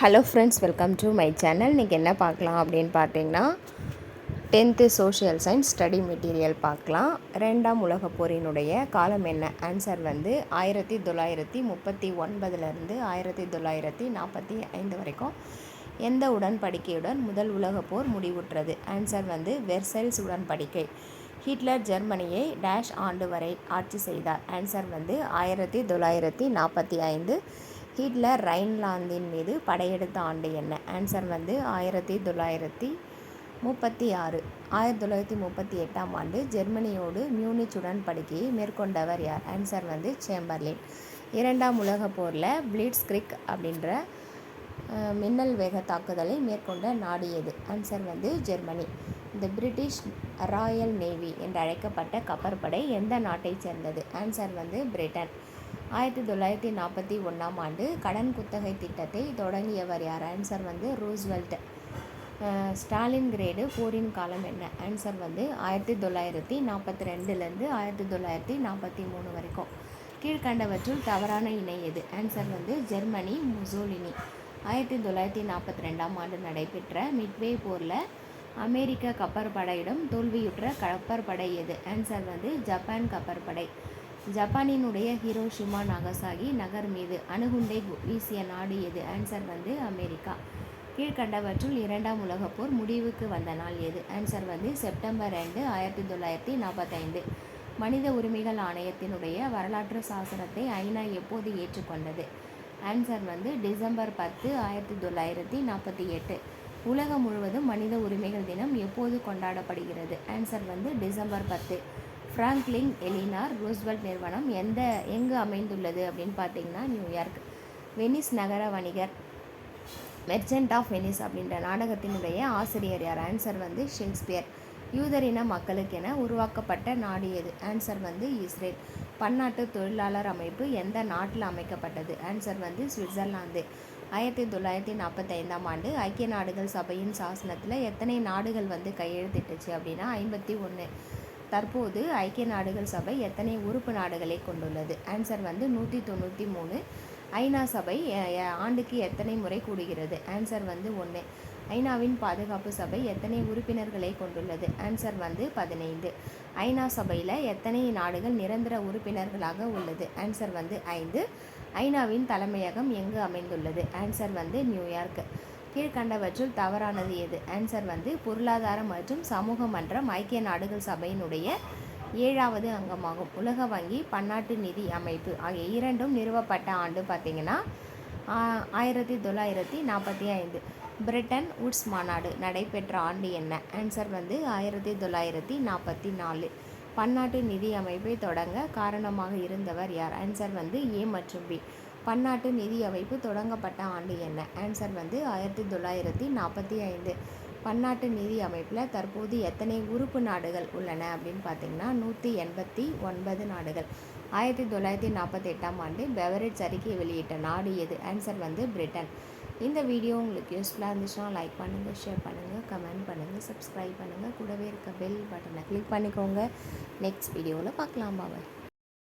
Hello friends welcome to my channel இன்றைக்கி என்ன பார்க்கலாம் அப்படின்னு பார்த்தீங்கன்னா tenth social science study material பார்க்கலாம். ரெண்டாம் உலகப் போரினுடைய காலம் என்ன? ஆன்சர் வந்து ஆயிரத்தி தொள்ளாயிரத்தி முப்பத்தி ஒன்பதுலேருந்து ஆயிரத்தி தொள்ளாயிரத்தி நாற்பத்தி ஐந்து வரைக்கும். எந்த உடன்படிக்கையுடன் முதல் உலகப் போர் முடிவுற்றது? ஆன்சர் வந்து வெர்சைல்ஸ் உடன்படிக்கை. ஹிட்லர் ஜெர்மனியை டேஷ் ஆண்டு வரை ஆட்சி செய்தார். ஆன்சர் வந்து ஆயிரத்தி தொள்ளாயிரத்தி நாற்பத்தி ஐந்து. ஹிட்லர் ரைன்லாந்தின் மீது படையெடுத்த ஆண்டு என்ன? ஆன்சர் வந்து ஆயிரத்தி தொள்ளாயிரத்தி முப்பத்தி ஆறு ஆயிரத்தி தொள்ளாயிரத்தி முப்பத்தி எட்டாம் ஆண்டு ஜெர்மனியோடு மியூனிச் உடன்படிக்கையை மேற்கொண்டவர் யார்? ஆன்சர் வந்து சேம்பர்லின். இரண்டாம் உலகப் போரில் பிளிட்ஸ் கிரிக் அப்படின்ற மின்னல் வேக தாக்குதலை மேற்கொண்ட நாடு எது? ஆன்சர் வந்து ஜெர்மனி. இந்த பிரிட்டிஷ் ராயல் நேவி என்று அழைக்கப்பட்ட கப்பற்படை எந்த நாட்டைச் சேர்ந்தது? ஆன்சர் வந்து பிரிட்டன். ஆயிரத்தி தொள்ளாயிரத்தி நாற்பத்தி ஒன்றாம் ஆண்டு கடன் குத்தகை திட்டத்தை தொடங்கியவர் யார்? ஆன்சர் வந்து ரூஸ்வெல்ட் ஸ்டாலின் கிரேடு போரின் காலம் என்ன? ஆன்சர் வந்து ஆயிரத்தி தொள்ளாயிரத்தி நாற்பத்தி ரெண்டுலேருந்து ஆயிரத்தி தொள்ளாயிரத்தி நாற்பத்தி மூணு வரைக்கும். கீழ்கண்டவற்றுள் தவறான இணை எது? ஆன்சர் வந்து ஜெர்மனி முசோலினி. ஆயிரத்தி தொள்ளாயிரத்தி நாற்பத்தி ரெண்டாம் ஆண்டு நடைபெற்ற மிட்வே போரில் அமெரிக்க கப்பற்படையிடம் தோல்வியுற்ற கப்பற்படை எது? ஆன்சர் வந்து ஜப்பான் கப்பற்படை. ஜப்பானினுடைய ஹிரோஷிமா நாகசாகி நகர் மீது அணுகுண்டை வீசிய நாடு எது? ஆன்சர் வந்து அமெரிக்கா. கீழ்கண்டவற்றுள் இரண்டாம் உலகப் போர் முடிவுக்கு வந்த நாள் எது? ஆன்சர் வந்து செப்டம்பர் ரெண்டு ஆயிரத்தி தொள்ளாயிரத்தி நாற்பத்தைந்து மனித உரிமைகள் ஆணையத்தினுடைய வரலாற்று சாசனத்தை ஐநா எப்போது ஏற்றுக்கொண்டது? ஆன்சர் வந்து டிசம்பர் பத்து ஆயிரத்தி தொள்ளாயிரத்தி நாற்பத்தி எட்டு. உலகம் முழுவதும் மனித உரிமைகள் தினம் எப்போது கொண்டாடப்படுகிறது? ஆன்சர் வந்து டிசம்பர் பத்து. ஃப்ராங்க்லின் எலினார் ரூஸ்வெல்ட் நிறுவனம் எந்த எங்கு அமைந்துள்ளது அப்படின்னு பார்த்தீங்கன்னா நியூயார்க் வெனிஸ் நகர வணிகர் மெர்ச்சன்ட் ஆஃப் வெனிஸ் அப்படின்ற நாடகத்தினுடைய ஆசிரியர் யார்? ஆன்சர் வந்து ஷேக்ஸ்பியர் யூதரின மக்களுக்கென உருவாக்கப்பட்ட நாடு எது? ஆன்சர் வந்து இஸ்ரேல் பன்னாட்டு தொழிலாளர் அமைப்பு எந்த நாட்டில் அமைக்கப்பட்டது? ஆன்சர் வந்து சுவிட்சர்லாந்து ஆயிரத்தி தொள்ளாயிரத்தி நாற்பத்தைந்தாம் ஆண்டு ஐக்கிய நாடுகள் சபையின் சாசனத்தில் எத்தனை நாடுகள் வந்து கையெழுத்திட்டுச்சு அப்படின்னா ஐம்பத்தி ஒன்று தற்போது ஐக்கிய நாடுகள் சபை எத்தனை உறுப்பு நாடுகளை கொண்டுள்ளது? ஆன்சர் வந்து நூற்றி தொண்ணூற்றி மூணு. ஐநா சபை ஆண்டுக்கு எத்தனை முறை கூடுகிறது? ஆன்சர் வந்து ஒன்று ஐநாவின் பாதுகாப்பு சபை எத்தனை உறுப்பினர்களை கொண்டுள்ளது? ஆன்சர் வந்து பதினைந்து. ஐநா சபையில் எத்தனை நாடுகள் நிரந்தர உறுப்பினர்களாக உள்ளது? ஆன்சர் வந்து ஐந்து. ஐநாவின் தலைமையகம் எங்கு அமைந்துள்ளது? ஆன்சர் வந்து நியூயார்க். கீழ்கண்டவற்றில் தவறானது எது? ஆன்சர் வந்து பொருளாதார மற்றும் சமூக மன்றம் ஐக்கிய நாடுகள் சபையினுடைய ஏழாவது அங்கமாகும். உலக வங்கி பன்னாட்டு நிதி அமைப்பு ஆகிய இரண்டும் நிறுவப்பட்ட ஆண்டு பார்த்திங்கன்னா ஆயிரத்தி தொள்ளாயிரத்தி நாற்பத்தி ஐந்து. பிரிட்டன் உட்ஸ் மாநாடு நடைபெற்ற ஆண்டு என்ன? ஆன்சர் வந்து ஆயிரத்தி தொள்ளாயிரத்தி நாற்பத்தி நாலு. பன்னாட்டு நிதி அமைப்பை தொடங்க காரணமாக இருந்தவர் யார்? ஆன்சர் வந்து ஏ மற்றும் பி பன்னாட்டு நிதி அமைப்பு தொடங்கப்பட்ட ஆண்டு என்ன? ஆன்சர் வந்து ஆயிரத்தி தொள்ளாயிரத்தி நாற்பத்தி ஐந்து. பன்னாட்டு நிதி அமைப்பில் தற்போது எத்தனை உறுப்பு நாடுகள் உள்ளன அப்படின்னு பார்த்தீங்கன்னா நூற்றி எண்பத்தி ஒன்பது நாடுகள். ஆயிரத்தி தொள்ளாயிரத்தி நாற்பத்தி எட்டாம் ஆண்டு பெவரேஜ் அறிக்கை வெளியிட்ட நாடு எது? ஆன்சர் வந்து பிரிட்டன் இந்த வீடியோ உங்களுக்கு யூஸ்ஃபுல்லாக இருந்துச்சுன்னா லைக் பண்ணுங்கள் ஷேர் பண்ணுங்கள் கமெண்ட் பண்ணுங்கள் சப்ஸ்கிரைப் பண்ணுங்கள் கூடவே இருக்க பெல் பட்டனை கிளிக் பண்ணிக்கோங்க. நெக்ஸ்ட் வீடியோவில் பார்க்கலாம் பாபாய்